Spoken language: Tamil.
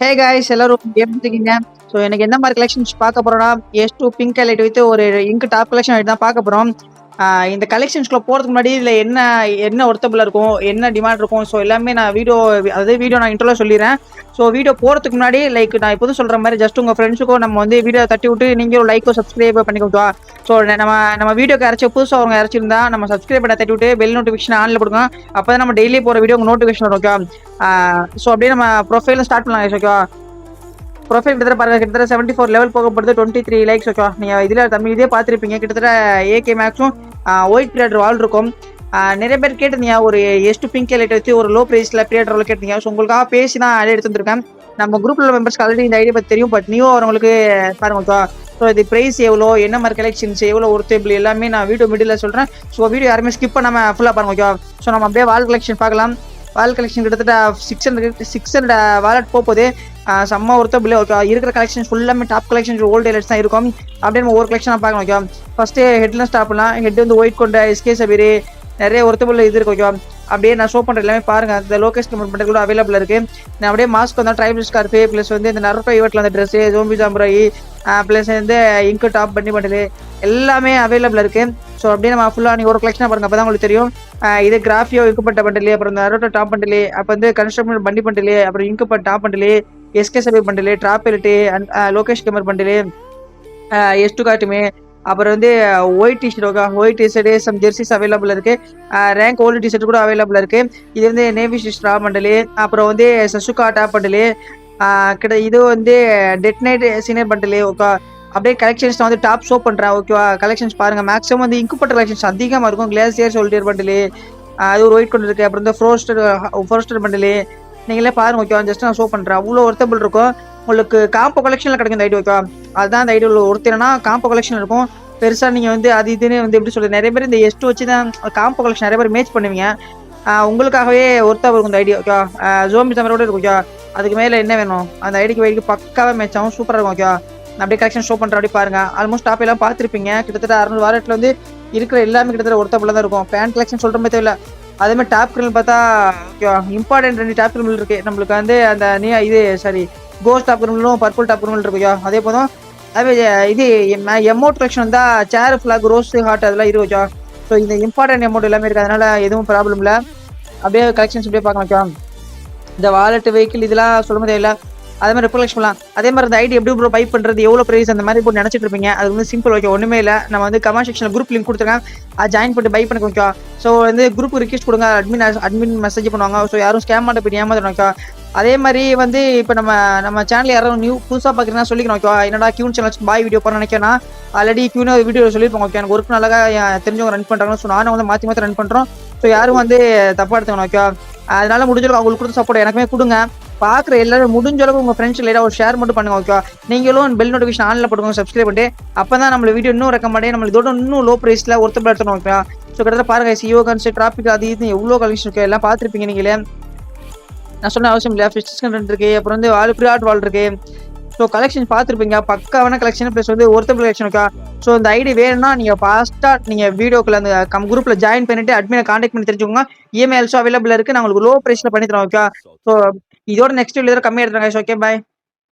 ஹே காய்ஸ் எல்லாரும் எப்படி ஸோ எனக்கு எந்த மாதிரி கலெக்ஷன்ஸ் பார்க்க போறோம்னா S two pink highlight with ஒரு இங்க் டாப் கலெக்ஷன் தான் பார்க்க போறோம். இந்த கலெக்ஷன்ஸ்குள்ள போகிறதுக்கு முன்னாடி இதில் என்ன என்ன ஒர்த்தபிள் இருக்கும் என்ன டிமாண்ட் இருக்கும் ஸோ எல்லாமே நான் வீடியோ அதாவது வீடியோ நான் இன்ட்ரோல சொல்லிடுறேன். ஸோ வீடியோ போகிறதுக்கு முன்னாடி லைக் நான் இப்போதும் சொல்கிற மாதிரி ஜஸ்ட் உங்கள் ஃப்ரெண்ட்ஸுக்கும் நம்ம வந்து வீடியோ தட்டி விட்டு நீங்க லைக்கோ சப்ஸ்கிரைப் பண்ணி கொடுத்தா ஸோ நம்ம நம்ம வீடியோக்கு அரைச்சி புதுசாக அவங்க யாராச்சும் நம்ம சப்ஸ்கிரைப் பண்ண தட்டி விட்டு பெல் நோட்டிஃபிகேஷன் ஆனில் கொடுங்க அப்போ தான் நம்ம டெய்லி போகிற வீடியோ உங்கள் நோட்டிஃபிகேஷன் வரும் ஓகே ஸோ அப்படியே நம்ம ப்ரொஃபைலும் ஸ்டார்ட் பண்ணலாம் ஓகேவா ப்ரொஃபைல் கிட்டத்தட்ட பாருங்க கிட்டத்தட்ட செவன்ட்டி ஃபோர் லெவல் போகப்படுது டுவெண்ட்டி த்ரீ லைக்ஸ் ஓகே நீங்கள் இதில் தமிழ் இதே பார்த்துருப்பீங்க கிட்டத்தட்ட ஏகே மேக்ஸும் ஒயிட் பீரியட் வால் இருக்கும். நிறைய பேர் கேட்டிருந்தீங்க ஒரு எஸ்ட் பிங்க் லைட் வச்சு ஒரு லோ ப்ரைஸில் பீரியட் ரோல் கேட்டிருந்தீங்க. ஸோ உங்களுக்காக பேசி தான் ஐடியா எடுத்து வந்திருக்கேன் நம்ம குரூப்ல மெம்பர்ஸ்க்கு ஆல்ரெடி இந்த ஐடியா பற்றி தெரியும் பட் நியூ அவங்களுக்கு பாருங்க ஸோ இது ப்ரைஸ் எவ்வளோ என்ன மாதிரி கலெக்ஷன்ஸ் எவ்வளோ ஒர்த்தபிள் எல்லாமே நான் வீடியோ மிடில் சொல்கிறேன் ஸோ வீடியோ யாருமே ஸ்கிப் பண்ணாமல் ஃபுல்லாக பாருங்க ஓகே ஸோ நம்ம அப்படியே வால் கலெக்ஷன் பார்க்கலாம். வால் கலெக்ஷன் கிட்டத்தட்ட six hundred six hundred wallet போகுது ஆஹ் செம்ம ஒருத்தபிள் ஓகே இருக்கிற கலெக்ஷன் ஃபுல்லாமே டாப் கலெக்ஷன் ஓல்டு ஹைலைட்ஸ் தான் இருக்கும். அப்படியே நம்ம ஒரு கலெக்ஷனாக பார்க்கலாம் ஓகே ஃபஸ்ட்டு ஹெட்லாம் ஸ்டாப் ஹெட் வந்து ஒயிட் கொண்ட எஸ்கே சபீர். நிறைய ஒருத்தபிள் இது இருக்கு ஓகே அப்படியே நான் ஷோ பண்ணுற எல்லாமே பாருங்க. அந்த லோகேஷ் நம்பர் பண்ணுறது கூட அவைலபிள் இருக்கு. நான் அப்படியே மாஸ்க் வந்தால் ட்ரைபிள் ஸ்கார்ஃபு ப்ளஸ் வந்து இந்த நரோட்டோ ஈவெண்ட்ல அந்த ட்ரெஸ்ஸு ஜோம்பி ஜாம்பராயி ப்ளஸ் வந்து இங்கு டாப் பண்ணி பண்ணுறது எல்லாமே அவைலபிள் இருக்கு. ஸோ அப்படியே நம்ம ஃபுல்லாக நீங்கள் ஒரு கலெக்ஷனாக பாருங்க. அப்போ தான் உங்களுக்கு தெரியும். இது கிராஃபியோ இங்குப்பட்ட பண்டலு அப்புறம் இந்த நரோட்டோ டாப் பண்டலு அப்போ வந்து கன்ஸ்ட்ரக்ஷன் பண்டி பண்டலு அப்புறம் இங்குப்பட் டாப் பண்டலு எஸ்கே சபை bundle drop elite Lokesh gamer பண்டலே S two காட்டுமே அப்புறம் வந்து white T-shirt white T-shirt some jerseys available இருக்கு. ரேங்க் ஓல்டு டிஷர்ட் கூட அவைலபிள் இருக்கு. இது வந்து நேவி ஸ்ட்ரா மண்டலி அப்புறம் வந்து சசுகா டாப் மண்டலி கிட்ட இது வந்து dead night senior bundle okay. அப்படியே கலெக்ஷன்ஸ் வந்து டாப் ஷோ பண்றேன் ஓகேவா கலெக்ஷன்ஸ் பாருங்க மேக்ஸிமம் வந்து இங்குப்பட்ட கலெக்ஷன்ஸ் அதிகமா இருக்கும். கிளாசியர் சோல்டியர் பண்டலு அது ஒரு ஒயிட் கொண்டு இருக்கு. அப்புறம் இந்த ஃப்ரோஸ்டர் ஃப்ரோஸ்டர் பண்டலு நீங்களே பாருங்க ஓகேவா ஜஸ்ட் நான் ஷோ பண்றேன். அவ்வளோ ஒர்த்தபிள் இருக்கும். உங்களுக்கு காம்போ கலெக்ஷனில் கிடைக்கும் இந்த ஐடி ஓகேவா அதுதான் அந்த ஐடியில் ஒருத்தனா காம்போ கலெக்ஷன் இருக்கும். பெருசாக நீங்கள் வந்து அது இதுன்னு வந்து எப்படி சொல்கிறது நிறைய பேர் இந்த எஸ்ட் வச்சு தான் காம்போ கலெக்ஷன் நிறைய பேர் மேட்ச் பண்ணுவீங்க. உங்களுக்காகவே ஒருத்தா இருக்கும் இந்த ஐடி ஓகேவா ஜோம்பி தமரோட இருக்கும் ஓகேவா அதுக்கு மேலே என்ன வேணும்? அந்த ஐடிக்கு வைக்கு பக்காவே மேட்ச் ஆகும் இருக்கும் ஓகேவா நான் அப்படியே கலெக்ஷன் ஷோ பண்ணுற அப்படி பாருங்க. ஆல்மோஸ்ட் டாப் எல்லாம் பார்த்துருப்பீங்க. கிட்டத்தட்ட அறுநூறு வாரத்தில் வந்து இருக்கிற எல்லாமே கிட்டத்தட்ட ஒருத்தப்பில் தான் இருக்கும். பேண்ட் கலெக்ஷன் சொல்கிற மாதிரி தேவையில்ல அதே மாதிரி டாப் கிரில் பார்த்தா ஓகேவா இம்பார்ட்டன்ட் ரெண்டு டாப் கிரில் இருக்குது நம்மளுக்கு வந்து அந்த நீ இது சாரி கோஸ்ட் டாப் கிரிமிலும் பர்பிள் டாப் கிரிமில் இருக்கு அதே போதும் அதே இது எமௌண்ட் கலெக்ஷன் வந்தால் சேர் ஃபிளாக் ரோஸ் ஹார்ட் அதெல்லாம் இருக்கு வச்சோம் ஸோ இந்த இம்பார்ட்டன்ட் அமௌண்ட் எல்லாமே இருக்குது அதனால எதுவும் ப்ராப்ளம் இல்லை. அப்படியே கலெக்ஷன்ஸ் அப்படியே பார்க்கலாம் ஓகேவா இந்த வாலெட் வெஹிக்கிள் இதெல்லாம் சொல்ல முடியல அதே மாதிரி ரிப்ளெக்ஸ் பண்ணலாம். அதே மாதிரி இந்த ஐடி எப்படி ப்ரோ பை பண்ணுறது எவ்வளோ ப்ரைஸ் அந்த மாதிரி போட்டு நினச்சிட்டு இருப்பீங்க. அது வந்து சிம்பிள் ஓகே ஒன்றுமே இல்லை. நம்ம வந்து கமெண்ட் செக்ஷனில் குரூப் லிங்க் கொடுத்துருக்கேன். அது ஜாயின் பண்ணிட்டு பை பண்ணி ஓகே ஸோ வந்து குரூப் ரிக்வெஸ்ட் கொடுங்க. அட்மின் அட்மின் மெசேஜ் பண்ணுவாங்க. ஸோ யாரும் ஸ்கேம் மாட்ட போய் ஏமாத்தணும் ஓகே அதே மாதிரி வந்து இப்போ நம்ம நம்ம சேனல் யாரும் நியூ புதுசாக பார்க்குறீங்கன்னா சொல்லிக்கணும் ஓகே என்னடா கியூன் சேனல் பாய் வீடியோ பண்ண நினைக்கிறேன்னா ஆல்ரெடி கியூனோ வீடியோ சொல்லியிருப்போம் ஓகே எனக்கு ஒர்க் நல்லா தெரிஞ்சவங்க ரன் பண்ணுறாங்க ஸோ நானும் வந்து மாற்றி மாற்றி ரன் பண்ணுறோம் ஸோ யாரும் வந்து தப்பாக எடுத்துக்கணும் ஓகே அதனால முடிஞ்சளவுக்கு அவங்களுக்கு கொடுத்த சப்போர்ட் எனக்குமே கொடுங்க. பார்க்குற எல்லாரும் முடிஞ்ச அளவுக்கு உங்கள் ஃப்ரெண்ட்ஸ் இல்லை ஒரு ஷேர் மட்டும் பண்ணுங்க ஓகேவா நீங்களும் பெல் நோட்டிஃபிகேஷன் ஆனில் போட்டுக்கோங்க சப்ஸ்கிரைப் பண்ணிட்டு அப்போ தான் நம்ம வீடியோ இன்னும் ரெக்கமெண்டே நம்ம இதோட இன்னும் லோ ப்ரைஸில் ஒருத்தப்பட எடுத்துணும் ஓகேவா ஸோ கிட்டத்தட்ட பாருங்க சிஓ கன்ஸ் டிராபிக் அது இது எவ்வளோ கலெக்ஷன் இருக்கு எல்லாம் பார்த்துருப்பீங்க நீங்களே. நான் சொன்ன அவசியம் இல்லை ஃபிஷ் கண்டென்ட் இருக்கு அப்புறம் வந்து வால் ப்ரியாட் வால் இருக்கு. ஸோ கலெக்ஷன் பார்த்துருப்பீங்க பக்காவான கலெக்ஷன் ப்ளஸ் வந்து ஒருத்தர் கலெக்ஷன் இருக்கா ஸோ இந்த ஐடி வேணும்னா நீங்கள் ஃபாஸ்ட்டாக நீங்கள் வீடியோக்குள்ள அந்த கம் குரூப்பில் ஜாயின் பண்ணிட்டு அட்மினை காண்டாக்ட் பண்ணி தெரிஞ்சுக்கோங்க. இஎம்ஐ ஆல்சோ அவைலபிள் இருக்கு நான் உங்களுக்கு லோ ப்ரைஸில் பண்ணி தரோம் ஓகே ஸோ இதோட நெக்ஸ்ட் வீடியோ கம்மியாக எடுத்துருங்க ஓகே பாய்